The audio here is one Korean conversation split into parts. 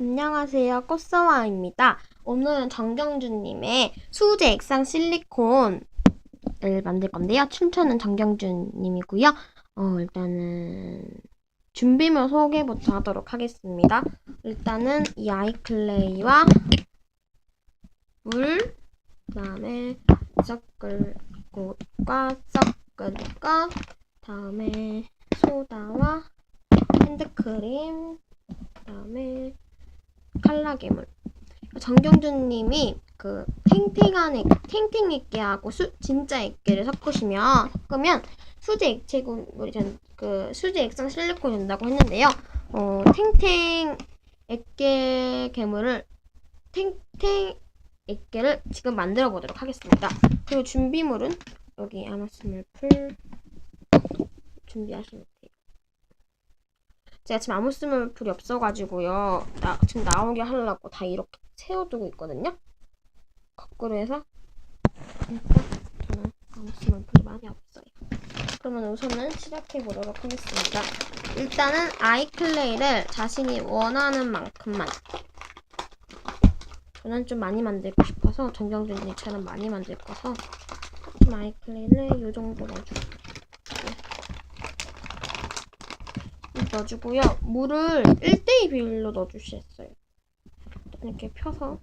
안녕하세요. 꽃서와입니다. 오늘은 정경준님의 수제 액상 실리콘을 만들 건데요. 춘천은 정경준님이고요. 어, 일단은 준비물 소개부터 하도록 하겠습니다. 일단은 이 아이클레이와 물, 그다음에 섞을 것과 섞을 것, 다음에 소다와 핸드크림, 그다음에 칼라괴물. 정경준님이 그 탱탱한 액, 탱탱 액계하고 수, 진짜 액계를 섞으시면 섞으면 수제 액체물이 된, 그 수제 액상 실리콘이 된다고 했는데요. 어, 탱탱 액계 괴물을 탱탱 액계를 지금 만들어 보도록 하겠습니다. 그리고 준비물은 여기 아마스물 풀 준비하시면. 제가 지금 아무 스물 풀이 없어가지고요. 나, 지금 나오게 하려고 다 이렇게 세워두고 있거든요. 거꾸로 해서 저는 아무 스물 풀이 많이 없어요. 그러면 우선은 시작해 보도록 하겠습니다. 일단은 아이클레이를 자신이 원하는 만큼만 저는 좀 많이 만들고 싶어서 정경준님처럼 많이 만들 거서 좀 아이클레이를 이 정도 넣어줄게요. 넣어주고요. 물을 1대2 비율로 넣어주셨어요. 이렇게 펴서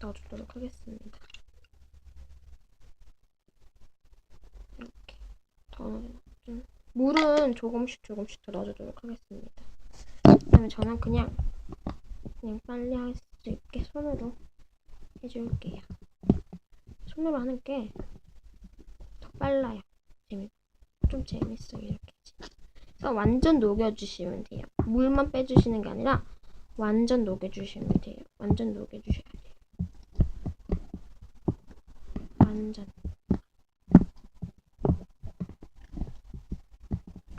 넣어주도록 하겠습니다. 이렇게 더 넣어주면 물은 조금씩 조금씩 더 넣어주도록 하겠습니다. 그다음에 저는 그냥 그냥 빨리 할 수 있게 손으로 해줄게요. 손으로 하는 게 더 빨라요. 재밌, 좀 재밌어요. 이렇게. 완전 녹여주시면 돼요. 물만 빼주시는 게 아니라 완전 녹여주시면 돼요. 완전 녹여주셔야 돼요. 완전.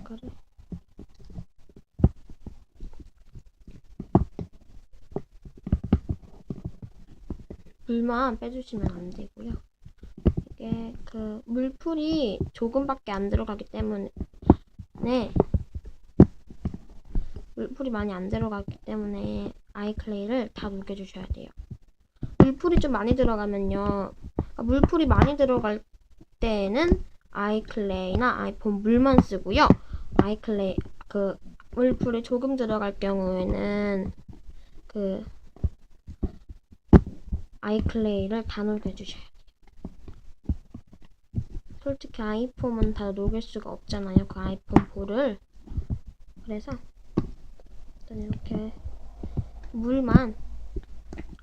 이거를 물만 빼주시면 안 되고요. 이게 그 물풀이 조금밖에 안 들어가기 때문에 물풀이 많이 안 들어가기 때문에 아이클레이를 다 녹여주셔야 돼요. 물풀이 좀 많이 들어가면요. 그러니까 물풀이 많이 들어갈 때는 아이클레이나 아이폰 물만 쓰고요. 아이클레이 그 물풀이 조금 들어갈 경우에는 그 아이클레이를 다 녹여주셔야 돼요. 솔직히 아이폰은 다 녹일 수가 없잖아요. 그 아이폰 볼을. 그래서 이렇게 물만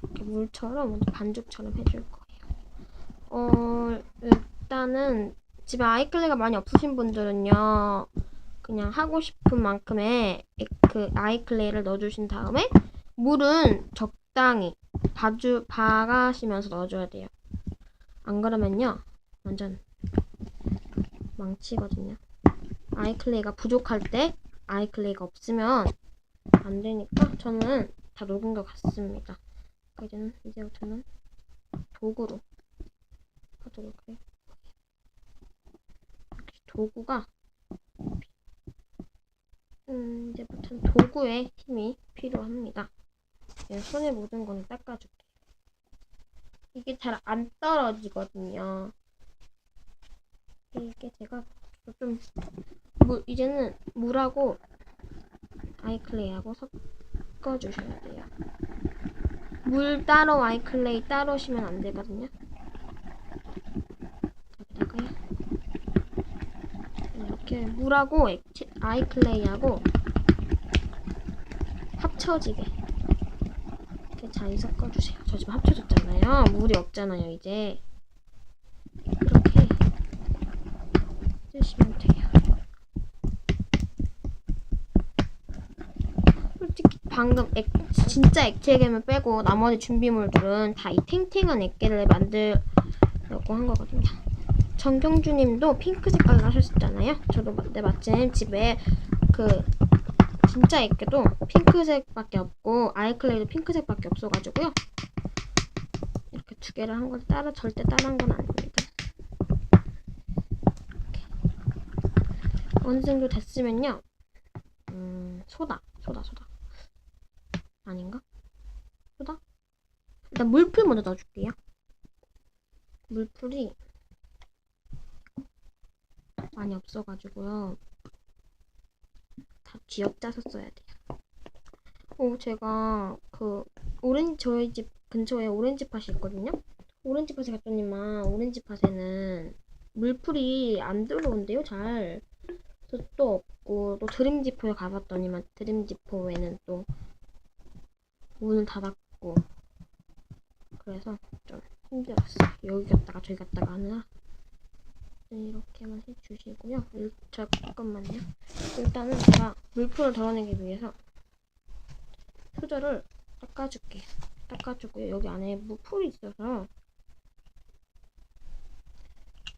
이렇게 물처럼 반죽처럼 해줄 거예요. 어 일단은 집에 아이클레이가 많이 없으신 분들은요 그냥 하고 싶은 만큼의 그 아이클레이를 넣어주신 다음에 물은 적당히 봐주 봐가시면서 넣어줘야 돼요. 안 그러면요 완전 망치거든요. 아이클레이가 부족할 때 아이클레이가 없으면 안 되니까 저는 다 녹은 것 같습니다. 이제는 이제부터는 도구로 하도록 해요. 도구가 음, 이제부터는 도구에 힘이 필요합니다. 네, 손에 묻은 거는 닦아줄게요. 이게 잘 안 떨어지거든요. 이게 제가 좀 물, 이제는 물하고 아이클레이하고 섞어주셔야 돼요. 물 따로 아이클레이 따로 시면 안 되거든요. 여기다가요. 이렇게 물하고 액체, 아이클레이하고 합쳐지게 이렇게 잘 섞어주세요. 저 지금 합쳐졌잖아요. 물이 없잖아요, 이제. 이렇게 해주시면 돼요. 솔직히 방금 액, 진짜 액체괴물 빼고 나머지 준비물들은 다 이 탱탱한 액계를 만들려고 한 거거든요. 정경주님도 핑크 색깔을 하셨잖아요. 저도 마- 네, 마침 집에 그 진짜 액계도 핑크색밖에 없고 아이클레이도 핑크색밖에 없어가지고요. 이렇게 두 개를 한 걸 따라 절대 따라한 건 아닙니다. 어느 정도 됐으면요. 음, 소다, 소다, 소다. 아닌가? 소다? 일단 물풀 먼저 넣어줄게요. 물풀이 많이 없어가지고요. 다 쥐어 짜서 써야 돼요. 오, 제가 그 오렌지 저희 집 근처에 오렌지 팥이 있거든요. 오렌지 팥에 갔더니만 오렌지 팥에는 물풀이 안 들어온대요, 잘. 그래서 또 없고 또 드림지포에 가봤더니만 드림지포에는 또 문을 닫았고 그래서 좀 힘들었어요. 여기 갔다가 저기 갔다가 하느라 네, 이렇게만 해주시고요. 일- 잠깐만요. 일단은 제가 물풀을 덜어내기 위해서 수저를 닦아줄게요. 닦아주고요. 여기 안에 물풀이 있어서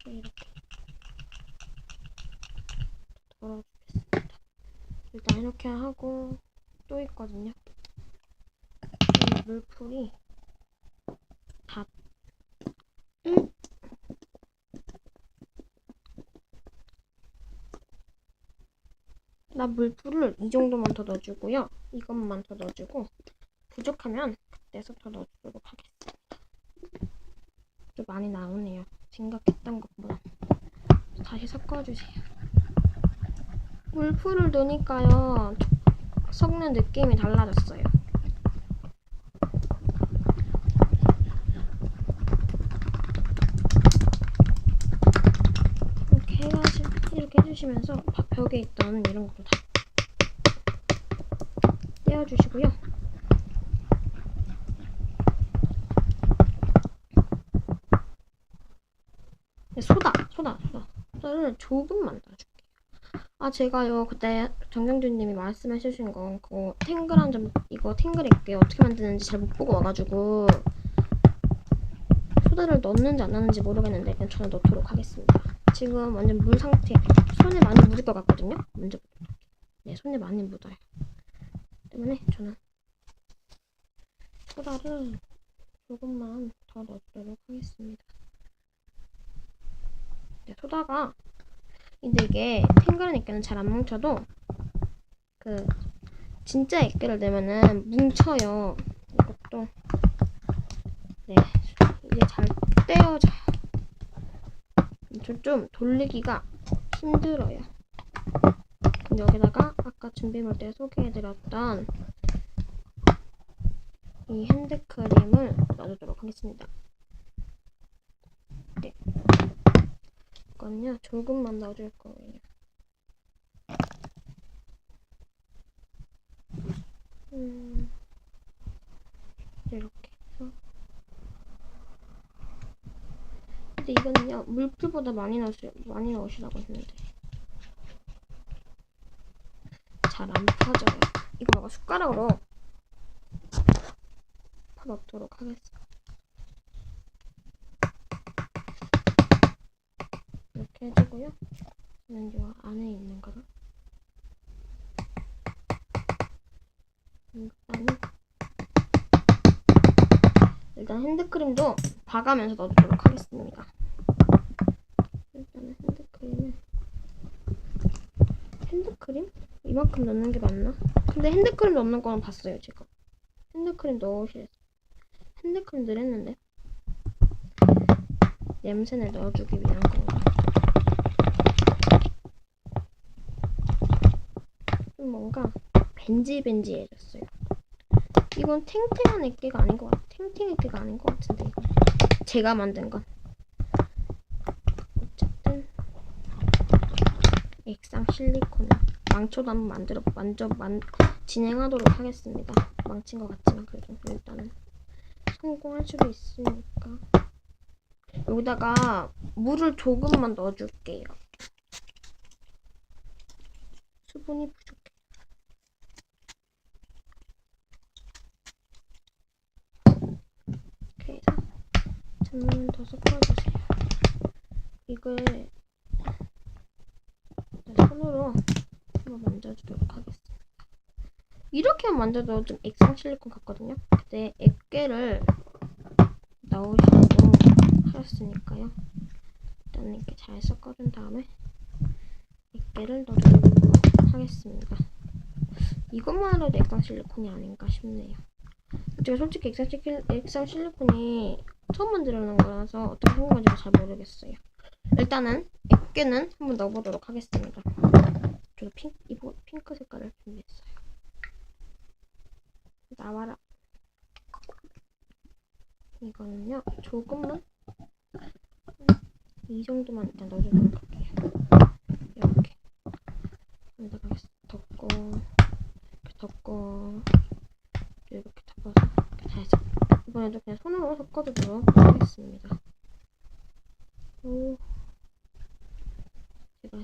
이렇게 덜어주겠습니다. 일단 이렇게 하고 또 있거든요. 이 물풀이 다 음. 나 물풀을 이 정도만 더 넣어주고요. 이것만 더 넣어주고 부족하면 그때서 더 넣어주도록 하겠습니다. 좀 많이 나오네요. 생각했던 것보다. 다시 섞어주세요. 물풀을 넣으니까요. 섞는 느낌이 달라졌어요. 이렇게 해가지 이렇게 해주시면서 바- 벽에 있던 이런 것도 다 떼어주시고요. 네, 소다, 소다, 소다. 소다를 조금만 넣어줄게요. 아, 제가요, 그때 정경준님이 말씀해주신 거, 그거 탱글한 점, 이거 탱글 있게 어떻게 만드는지 잘 못 보고 와가지고, 소다를 넣는지 안 넣는지 모르겠는데, 그냥 저는 넣도록 하겠습니다. 지금 완전 물 상태, 손에 많이 묻을 것 같거든요? 먼저, 네, 손에 많이 묻어요. 때문에 저는 소다를 조금만 더 넣도록 하겠습니다. 네, 소다가 근데 이게 탱글한 액계는 잘 안 뭉쳐도 그 진짜 액계를 내면은 뭉쳐요. 이것도 네 이게 잘 떼어져요. 좀, 좀 돌리기가 힘들어요. 여기다가 아까 준비물 때 소개해드렸던 이 핸드크림을 넣어주도록 하겠습니다. 네. 이거는요 조금만 넣어줄 거예요. 음, 이렇게 해서 근데 이거는요 물풀보다 많이 넣으시 많이 넣으시라고 했는데 잘안 퍼져요. 이거 뭔가 숟가락으로 퍼넣도록 하겠습니다. 이렇게 해주고요. 저는 요 안에 있는 거를 일단은 일단 핸드크림도 봐가면서 넣어주도록 하겠습니다. 일단은 핸드크림을 핸드크림? 이만큼 넣는 게 맞나? 근데 핸드크림 넣는 거는 봤어요 지금. 핸드크림 넣으실 핸드크림 늘 했는데 냄새를 넣어주기 위한? 좀 뭔가 벤지벤지해졌어요. 이건 탱탱한 액기가 아닌 것 같아. 탱탱 액기가 아닌 것 같은데 이거. 제가 만든 건. 어쨌든 액상 실리콘 망초도 한번 만들어 만져 만 진행하도록 하겠습니다. 망친 것 같지만 그래도 일단은 성공할 수도 있으니까 여기다가 물을 조금만 넣어줄게요. 수분이 부족해. 이렇게 해서 잠깐만 더 섞어주세요. 이걸 손으로 한번 만져주도록 하겠습니다. 이렇게만 만져도 좀 액상 실리콘 같거든요. 근데 액괴를 넣으시고 하셨으니까요. 일단 이렇게 잘 섞어준 다음에 액괴를 넣어주도록 하겠습니다. 이것만 해도 액상 실리콘이 아닌가 싶네요. 제가 솔직히 액상, 실리, 액상 실리콘이 처음 만들어는 거라서 어떻게 하는 건지 잘 모르겠어요. 일단은 액괴는 한번 넣어보도록 하겠습니다. 저도 핑, 이거 핑크 색깔을 준비했어요. 나와라. 이거는요, 조금만 이 정도만 일단 넣어주도록 할게요. 이렇게. 여기다가 덮고, 이렇게 덮고, 이렇게 덮어서 이렇게 다 해서 이번에도 그냥 손으로 섞어주도록 하겠습니다. 오, 제가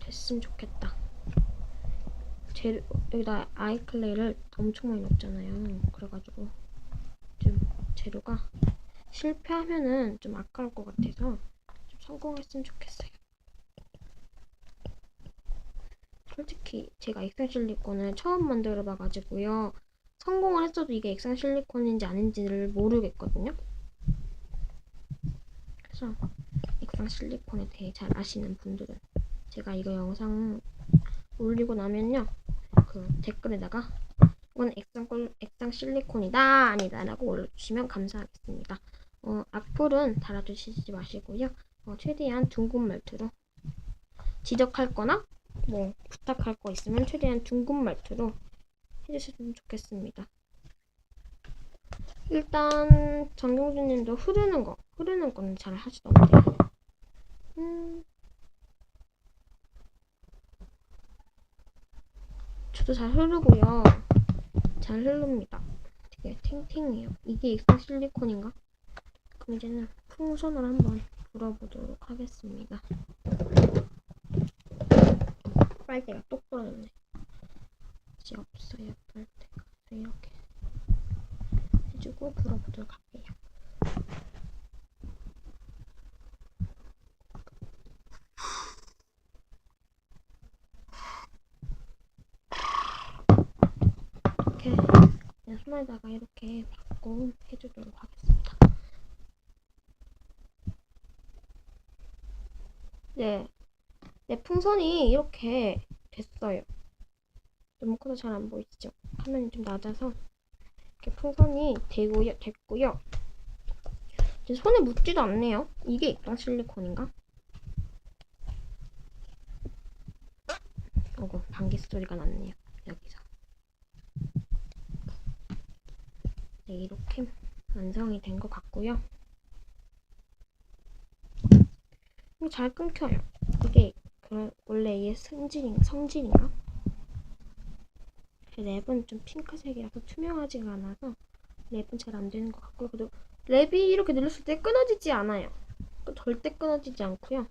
됐으면 좋겠다. 재료, 여기다 아이클레이를 엄청 많이 넣었잖아요. 그래가지고 좀 재료가 실패하면은 좀 아까울 것 같아서 좀 성공했으면 좋겠어요. 솔직히 제가 액상 실리콘을 처음 만들어 봐가지고요. 성공을 했어도 이게 액상 실리콘인지 아닌지를 모르겠거든요. 그래서 액상 실리콘에 대해 잘 아시는 분들은 제가 이거 영상 올리고 나면요. 그 댓글에다가 이건 액상, 꼴- 액상 실리콘이다 아니다 라고 올려주시면 감사하겠습니다. 어, 악플은 달아주시지 마시고요. 어, 최대한 둥근 말투로 지적할 거나 뭐 부탁할 거 있으면 최대한 둥근 말투로 해주시면 좋겠습니다. 일단 정경준님도 흐르는 거 흐르는 거는 잘 하시던데. 음, 저도 잘 흐르고요. 잘 흐릅니다. 되게 탱탱해요. 이게 액상 실리콘인가? 그럼 이제는 풍선을 한번 불어보도록 하겠습니다. 빨대가 똑. 이제 없어요, 빨대가. 이렇게 해주고 불어보도록 할게요. 이렇게 그냥 손에다가 이렇게 받고 해주도록 하겠습니다. 네, 네 풍선이 이렇게 됐어요. 너무 커서 잘 안 보이시죠? 화면이 좀 낮아서 이렇게 풍선이 되고요, 됐고요. 이제 손에 묻지도 않네요. 이게 액상 실리콘인가? 어구, 방귀 소리가 났네요. 여기서. 네, 이렇게 완성이 된 것 같고요. 잘 끊겨요. 이게 그 원래 얘 성질인 성질인가? 그 랩은 좀 핑크색이라서 투명하지가 않아서 랩은 잘 안 되는 것 같고요. 그리고 랩이 이렇게 눌렀을 때 끊어지지 않아요. 그 절대 끊어지지 않고요.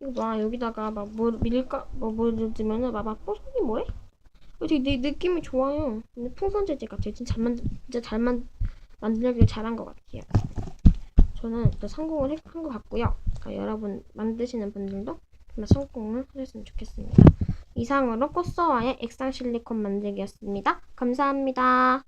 이거 봐 여기다가 막 뭐 밀가 뭐뭐 넣으면은 막막 뽀송이 뭐래? 어, 되게 느, 느낌이 좋아요. 근데 풍선 재질 같아요. 진짜 잘 만, 진짜 잘 만, 만들길 잘한 것 같아요. 저는 성공을 한 것 같고요. 그러니까 여러분 만드시는 분들도 정말 성공을 하셨으면 좋겠습니다. 이상으로 꽃서와의 액상 실리콘 만들기였습니다. 감사합니다.